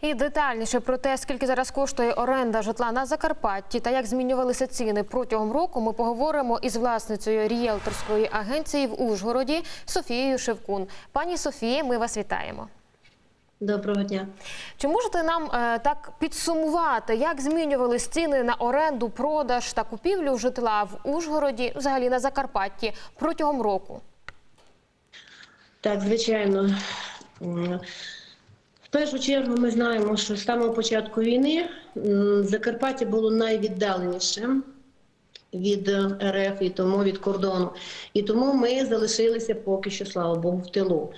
І детальніше про те, скільки зараз коштує оренда житла на Закарпатті та як змінювалися ціни протягом року, ми поговоримо із власницею ріелторської агенції в Ужгороді Софією Шевкун. Пані Софія, ми вас вітаємо. Доброго дня. Чи можете нам е, так підсумувати, як змінювались ціни на оренду, продаж та купівлю житла в Ужгороді, взагалі на Закарпатті протягом року? Так, звичайно. В першу чергу ми знаємо, що з самого початку війни Закарпаття було найвіддаленішим від е, РФ і тому від кордону. І тому ми залишилися поки що, слава Богу, в тилу.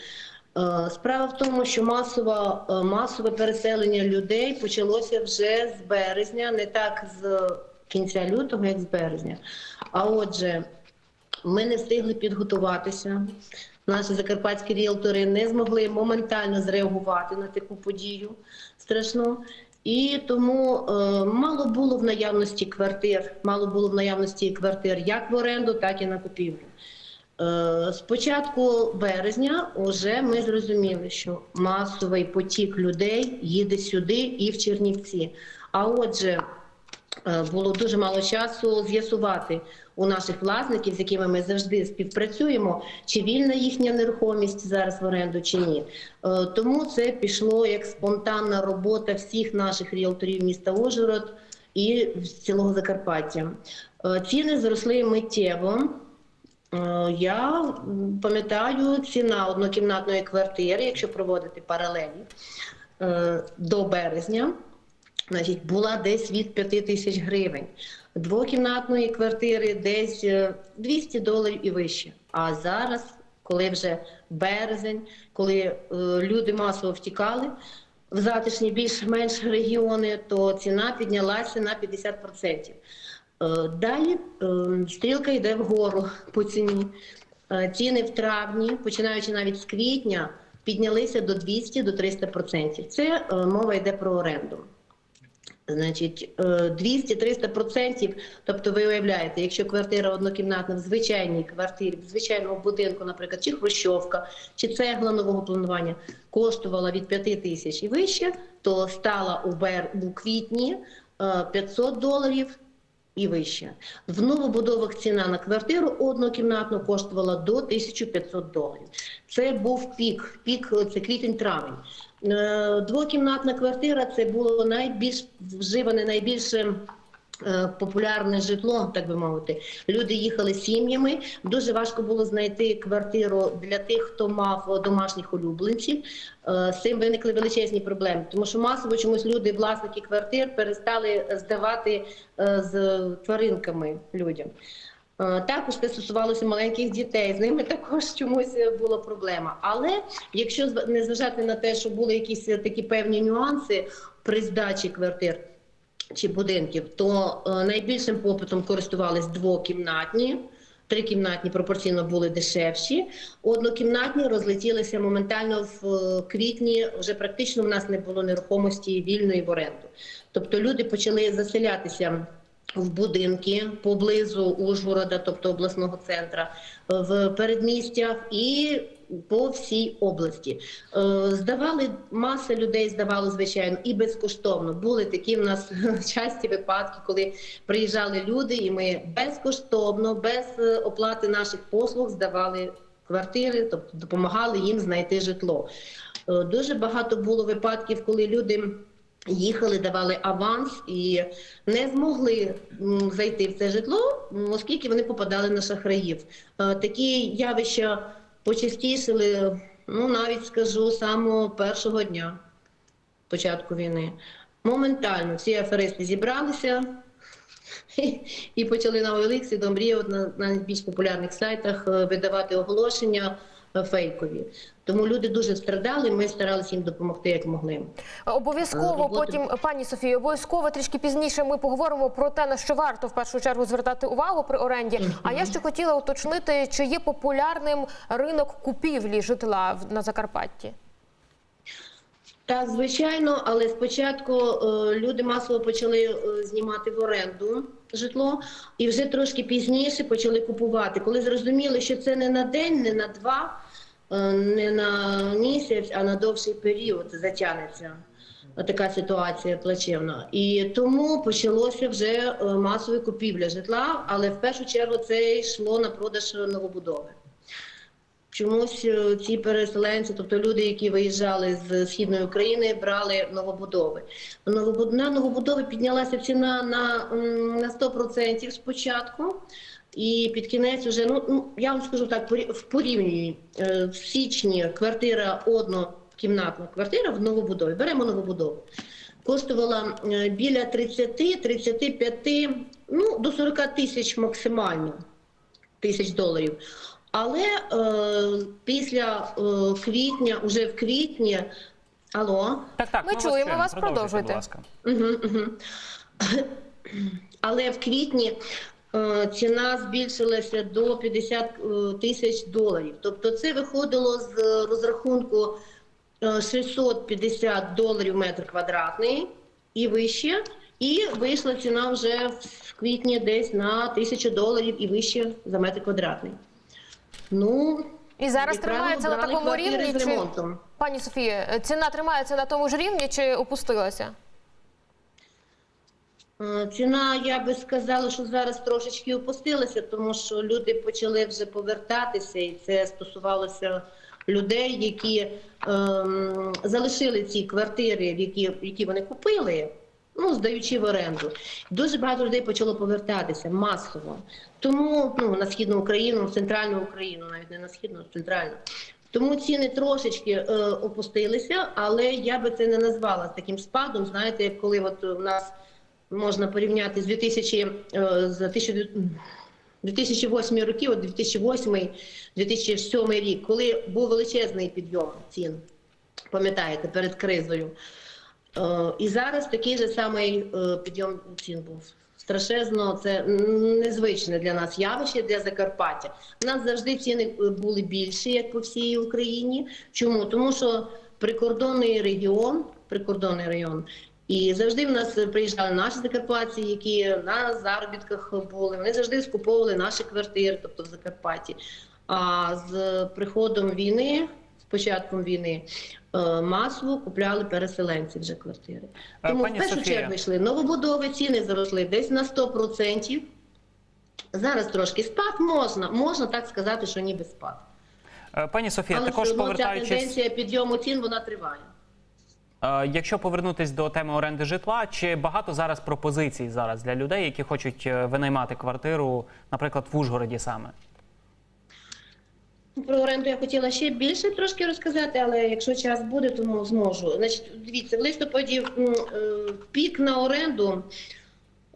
Е, Справа в тому, що масове, масове переселення людей почалося вже з березня, не так з кінця лютого, як з березня. А отже, ми не встигли підготуватися. Наші закарпатські ріелтори не змогли моментально зреагувати на таку подію страшну. І тому е, мало було в наявності квартир, мало було в наявності квартир як в оренду, так і на купівлю. Е, з початку березня вже ми зрозуміли, що масовий потік людей їде сюди і в Чернівці. А отже, було дуже мало часу з'ясувати у наших власників, з якими ми завжди співпрацюємо, чи вільна їхня нерухомість зараз в оренду, чи ні. Е, Тому це пішло як спонтанна робота всіх наших ріелторів міста Ужгород і цілого Закарпаття. Е, Ціни зросли миттєво. Е, Я пам'ятаю, ціна однокімнатної квартири, якщо проводити паралелі е, до березня, значить, була десь від 5 тисяч гривень. Двокімнатної квартири десь е, 200 доларів і вище. А зараз, коли вже березень, коли е, люди масово втікали в затишні більш-менш регіони, то ціна піднялася на 50%. Е, Далі е, стрілка йде вгору по ціні. Е, Ціни в травні, починаючи навіть з квітня, піднялися до 200 до 300%. Це е, мова йде про оренду. Значить, е, 200-300%, тобто ви уявляєте, якщо квартира однокімнатна в звичайній квартирі, в звичайному будинку, наприклад, чи хрущовка, чи цегла нового планування коштувала від 5 тисяч і вище, то стала у, бер... у квітні е, 500 доларів і вище. В новобудовах ціна на квартиру однокімнатну коштувала до 1500 доларів. Це був пік, пік це квітень-травень. Е, Двокімнатна квартира це було найбільш вживане, найбільше. е, Популярне житло, так би мовити, люди їхали сім'ями. Дуже важко було знайти квартиру для тих, хто мав домашніх улюбленців. Е, З цим виникли величезні проблеми, тому що масово чомусь люди, власники квартир, перестали здавати з тваринками людям. Е, Також це стосувалося маленьких дітей. З ними також чомусь була проблема. Але якщо не зважати на те, що були якісь е, такі певні нюанси при здачі квартир чи будинків, то е, найбільшим попитом користувались двокімнатні. Трикімнатні пропорційно були дешевші. Однокімнатні розлетілися моментально в е, квітні. Вже практично в нас не було нерухомості вільної в оренду. Тобто люди почали заселятися в будинки поблизу Ужгорода, тобто обласного центра, в передмістях і по всій області. Е, Здавали маса людей, здавало звичайно, і безкоштовно. Були такі в нас часті випадки, коли приїжджали люди, і ми безкоштовно, без е, оплати наших послуг здавали квартири, тобто допомагали їм знайти житло. Е, Дуже багато було випадків, коли люди. Їхали, давали аванс і не змогли зайти в це житло, оскільки вони попадали на шахраїв. Е, Такі явища почастішили, ну навіть скажу, самого першого дня початку війни. Моментально всі аферисти зібралися і, почали на OLX і домріяти на, на найбільш популярних сайтах е, видавати оголошення фейкові. Тому люди дуже страдали. Ми старалися їм допомогти як могли. Обов'язково Роботи. потім, пані Софію, обов'язково трішки пізніше ми поговоримо про те, на що варто в першу чергу звертати увагу при оренді. А я ще хотіла уточнити, чи є популярним ринок купівлі житла на Закарпатті. Так, звичайно, але спочатку е, люди масово почали е, знімати в оренду житло, і вже трошки пізніше почали купувати. Коли зрозуміли, що це не на день, не на два, е, не на місяць, а на довший період затягнеться. Така ситуація плачевна. І тому почалося вже е, масове купівля житла, але в першу чергу це йшло на продаж новобудови. Чомусь е, ці переселенці, тобто люди, які виїжджали з східної України, брали новобудови. Новобуд- На новобудови піднялася ціна на, на 100% спочатку. І під кінець вже, ну, ну я вам скажу так, в порівнянні е, в січні квартира однокімнатна квартира в новобудові. Беремо новобудову. Коштувала е, біля 30-35, ну до 40 тисяч максимально тисяч доларів. Але е, після е, квітня, уже в квітні, алло, Так, так, Ми чуємо вас, Продовжуйте, продовжуйте. Будь ласка. Угу, угу. Але в квітні е, ціна збільшилася до 50 е, тисяч доларів. Тобто це виходило з розрахунку е, 650 доларів метр квадратний і вище. І вийшла ціна вже в квітні десь на 1000 доларів і вище за метр квадратний. Ну, І зараз тримається на такому рівні. Чи... Пані Софія, ціна тримається на тому ж рівні чи опустилася? Е, Ціна, я би сказала, що зараз трошечки опустилася, тому що люди почали вже повертатися, і це стосувалося людей, які ем, залишили ці квартири, які, які вони купили, ну, здаючи в оренду. Дуже багато людей почало повертатися масово. Тому ну, на східну Україну, в центральну Україну, навіть не на східну, а центральну. Тому ціни трошечки е, опустилися, але я би це не назвала таким спадом. Знаєте, коли от у нас можна порівняти з 2000, е, з 1000 2008 років, от 2008 2007 рік, коли був величезний підйом цін, пам'ятаєте, перед кризою. Е, І зараз такий же самий е, підйом цін був. Страшезно, це незвичне для нас явище для Закарпаття. У нас завжди ціни е, були більші, як по всій Україні. Чому? Тому що прикордонний регіон, прикордонний район, і завжди в нас приїжджали наші закарпатці, які на заробітках були. Вони завжди скуповували наші квартири, тобто в Закарпатті. А з приходом війни, початком війни, е, масово купляли переселенці вже квартири. Е, Тому пані в першу Софія. чергу йшли новобудови, ціни заросли десь на 100%. Зараз трошки спад можна, можна так сказати, що ніби спад. Е, Пані Софія, Але також все одно ця тенденція підйому цін вона триває. якщо повернутись до теми оренди житла, чи багато зараз пропозицій зараз для людей, які хочуть винаймати квартиру, наприклад, в Ужгороді саме? Про оренду я хотіла ще більше трошки розказати, але якщо час буде, то зможу. Значить, дивіться, в листопаді е, пік на оренду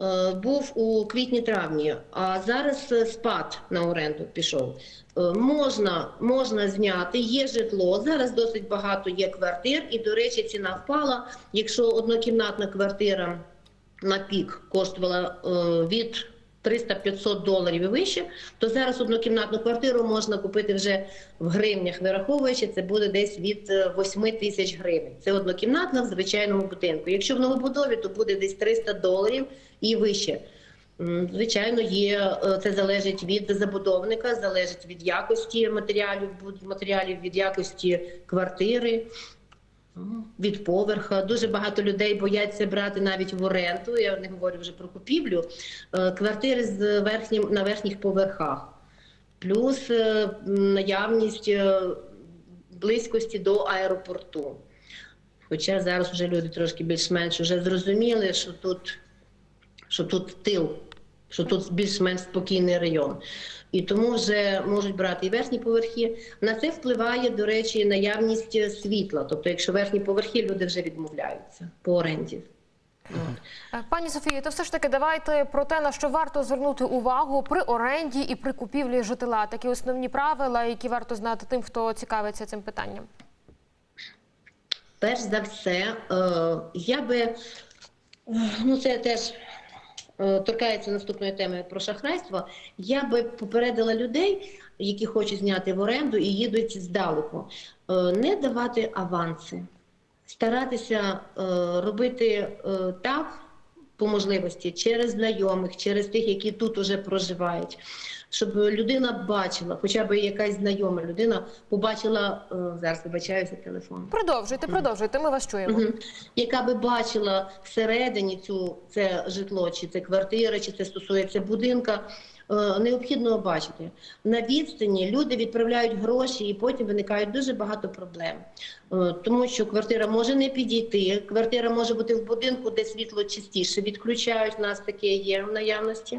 е, був у квітні-травні, а зараз е, спад на оренду пішов. Можна, можна зняти, є житло. Зараз досить багато є квартир, і, до речі, ціна впала. Якщо однокімнатна квартира на пік коштувала від 300-500 доларів і вище, то зараз однокімнатну квартиру можна купити вже в гривнях, вираховуючи, це буде десь від е, 8 тисяч гривень. Це однокімнатна в звичайному будинку. Якщо в новобудові, то буде десь 300 доларів і вище. Звичайно, є е, це залежить від забудовника, залежить від якості матеріалів, матеріалів від якості квартири. Від поверха дуже багато людей бояться брати навіть в оренду. Я не говорю вже про купівлю. е, Квартири з верхнім на верхніх поверхах, плюс е, наявність е, близькості до аеропорту. Хоча зараз вже люди трошки більш-менш вже зрозуміли, що тут, що тут тил, що тут більш-менш спокійний район. І тому вже можуть брати і верхні поверхи. На це впливає, до речі, наявність світла. Тобто, якщо верхні поверхи, люди вже відмовляються по оренді. Е, Пані Софію, то все ж таки давайте про те, на що варто звернути увагу при оренді і при купівлі житла. Такі основні правила, які варто знати тим, хто цікавиться цим питанням. Перш за все, е, я би е, ну це теж е, торкається наступної теми про шахрайство. Я би попередила людей, які хочуть зняти в оренду і їдуть здалеку, е, не давати аванси, старатися е, робити е, так. По можливості через знайомих, через тих, які тут уже проживають, щоб людина бачила, хоча б якась знайома людина побачила е, зараз. Вибачаюся телефон. Продовжуйте, продовжуйте. Ми вас чуємо. Яка би бачила всередині цю це житло, чи це квартира, чи це стосується будинка. Е, Необхідно бачити на відстані. Люди відправляють гроші, і потім виникають дуже багато проблем, Е, тому що квартира може не підійти. Квартира може бути в будинку, де світло частіше відключають. У нас таке є в наявності.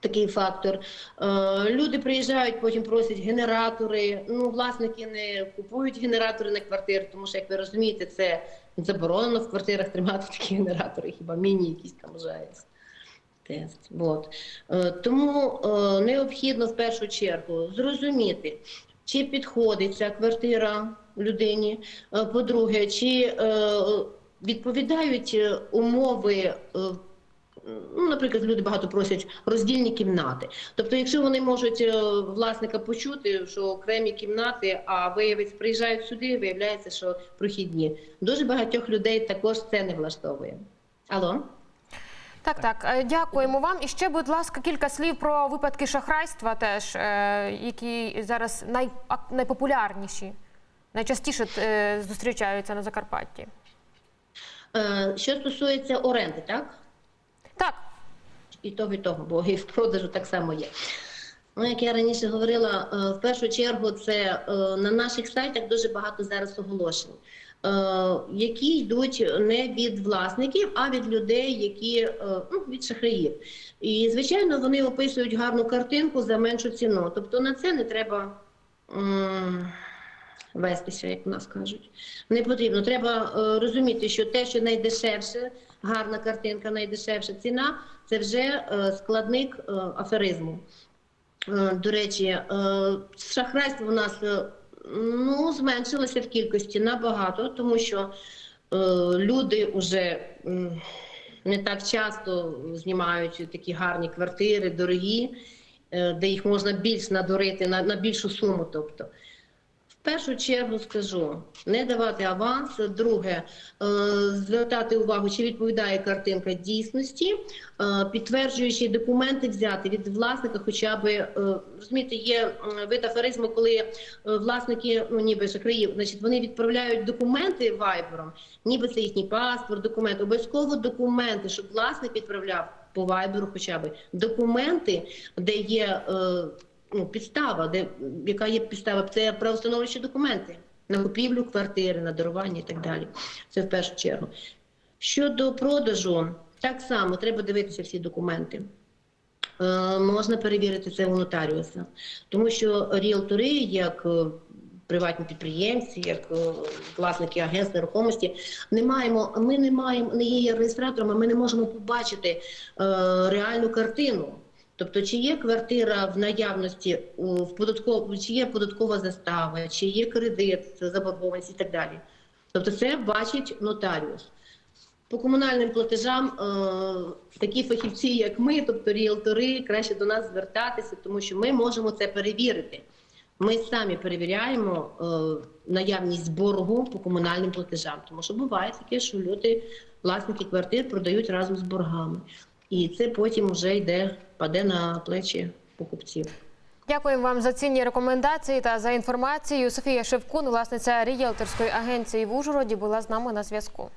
Такий фактор. Е, Люди приїжджають, потім просять генератори. Ну, власники не купують генератори на квартири, тому що, як ви розумієте, це заборонено в квартирах тримати такі генератори, хіба міні якісь там ЖАЕС. Тест. От. Е, Тому е, необхідно в першу чергу зрозуміти, чи підходить ця квартира людині. Е, По-друге, чи відповідають умови. Ну, наприклад, люди багато просять роздільні кімнати. Тобто, якщо вони можуть власника почути, що окремі кімнати, а виявиться, приїжджають сюди, виявляється, що прохідні. Дуже багатьох людей також це не влаштовує. Алло? Так, так. Е, Дякуємо вам. І ще, будь ласка, кілька слів про випадки шахрайства, теж е, які зараз най, найпопулярніші, найчастіше е, зустрічаються на Закарпатті. Що стосується оренди, так? Так, І того, і того, бо і в продажу так само є. Ну, як я раніше говорила, в першу чергу це на наших сайтах дуже багато зараз оголошень, які йдуть не від власників, а від людей, які е, ну, від шахраїв. І звичайно, вони описують гарну картинку за меншу ціну. Тобто на це не треба. Вестися, як в нас кажуть, не потрібно. Треба е, розуміти, що те, що найдешевше, гарна картинка, найдешевша ціна, це вже е, складник е, аферизму. Е, До речі, е, шахрайство у нас е, ну, зменшилося в кількості набагато, тому що е, люди вже е, не так часто знімають такі гарні квартири, дорогі, е, де їх можна більш надурити на, на більшу суму. Тобто. Першу чергу скажу не давати аванс. Друге, е, звертати увагу, чи відповідає картинка дійсності, е, підтверджуючи документи взяти від власника, хоча б е, розумієте, є вид аферизму, коли власники, ну ніби шахраїв, значить вони відправляють документи вайбером, ніби це їхній паспорт, документ. Обов'язково документи, щоб власник відправляв по вайберу, хоча б документи, де є. Ну, підстава, де яка є підстава, це правостановлюючі документи на купівлю квартири, на дарування і так далі. Це в першу чергу. Щодо продажу, так само треба дивитися всі документи. Е, можна перевірити це у нотаріуса, тому що ріелтори, як е, приватні підприємці, як е, власники агентств нерухомості, не маємо. Ми не маємо, не є реєстраторами. Ми не можемо побачити е, реальну картину. Тобто, чи є квартира в наявності в податков... чи є податкова застава, чи є кредит, заборгованість і так далі. Тобто, це бачить нотаріус. По комунальним платежам е, такі фахівці, як ми, тобто ріелтори, краще до нас звертатися, тому що ми можемо це перевірити. Ми самі перевіряємо е, наявність боргу по комунальним платежам, тому що буває таке, що люди, власники квартир, продають разом з боргами. І це потім вже йде, паде на плечі покупців. дякуємо вам за цінні рекомендації та за інформацію. Софія Шевкун, власниця рієлторської агенції в Ужгороді, була з нами на зв'язку.